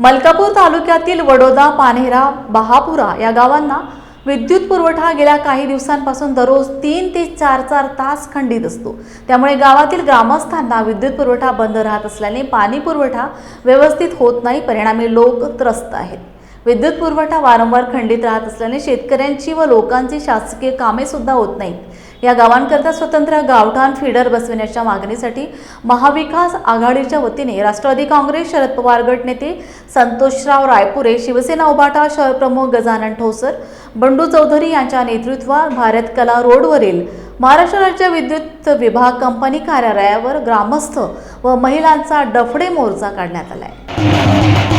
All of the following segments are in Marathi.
मलकापूर तालुक्यातील वडोदा पानेरा बहापुरा या गावांना विद्युत पुरवठा गेल्या काही दिवसांपासून दररोज तीन ते चार चार तास खंडित असतो. त्यामुळे गावातील ग्रामस्थांना विद्युत पुरवठा बंद राहत असल्याने पाणी पुरवठा व्यवस्थित होत नाही परिणामी लोक त्रस्त आहेत. विद्युत पुरवठा वारंवार खंडित राहत असल्याने शेतकऱ्यांची व लोकांची शासकीय कामे सुद्धा होत नाहीत. या गावांकरता स्वतंत्र गावठाण फीडर बसविण्याच्या मागणीसाठी महाविकास आघाडीच्या वतीने राष्ट्रवादी काँग्रेस शरद पवार गट नेते संतोषराव रायपुरे शिवसेना उभाटा शहर प्रमुख गजानन ठोसर बंडू चौधरी यांच्या नेतृत्वात भारत कला रोडवरील महाराष्ट्र राज्य विद्युत विभाग कंपनी कार्यालयावर ग्रामस्थ व महिलांचा डफडे मोर्चा काढण्यात आलाय.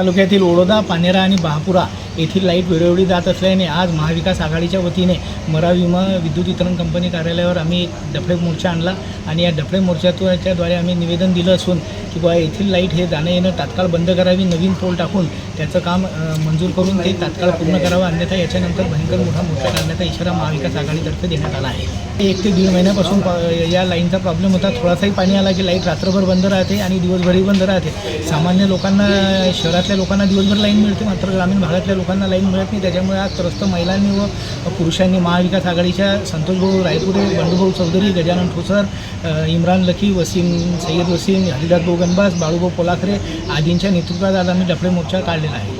तालुक्यातील ओडोदा पानेरा आणि बहापुरा येथील लाइट वेळोवेळी जात असल्याने आज महाविकास आघाडीच्या वतीने मरा विमा विद्युत वितरण कंपनी कार्यालयावर आम्ही एक डफडे मोर्चा आणला आणि या डफडे मोर्चाच्याद्वारे आम्ही निवेदन दिलं असून की बा येथील लाइट हे जाणं येणं तात्काळ बंद करावी नवीन पोल टाकून त्याचं काम मंजूर करून ते तात्काळ पूर्ण करावं. अन्यथा याच्यानंतर भयंकर मोठा मोर्चा काढण्याचा इशारा महाविकास आघाडीतर्फे देण्यात आला आहे. एक ते दीड महिन्यापासून या लाईनचा प्रॉब्लेम होता. थोडासाही पाणी आला की लाइट रात्रभर बंद राहते आणि दिवसभरही बंद राहते. सामान्य लोकांना शहरातल्या लोकांना दिवसभर लाईन मिळते. मात्र ग्रामीण भागातल्या लोकांना लाईन मिळत नाही. त्याच्यामुळे आज त्रस्त महिलांनी व पुरुषांनी महाविकास आघाडीच्या संतोषभाऊ रायपुरे बंडूभाऊ चौधरी गजानन ठोसर इम्रान लखी वसीम सय्यद वसीम हरिदासभाऊ गणबास बाळूभाऊ पोलाखरे आदींच्या नेतृत्वात आज आम्ही डफळे मोर्चा काढलेला आहे.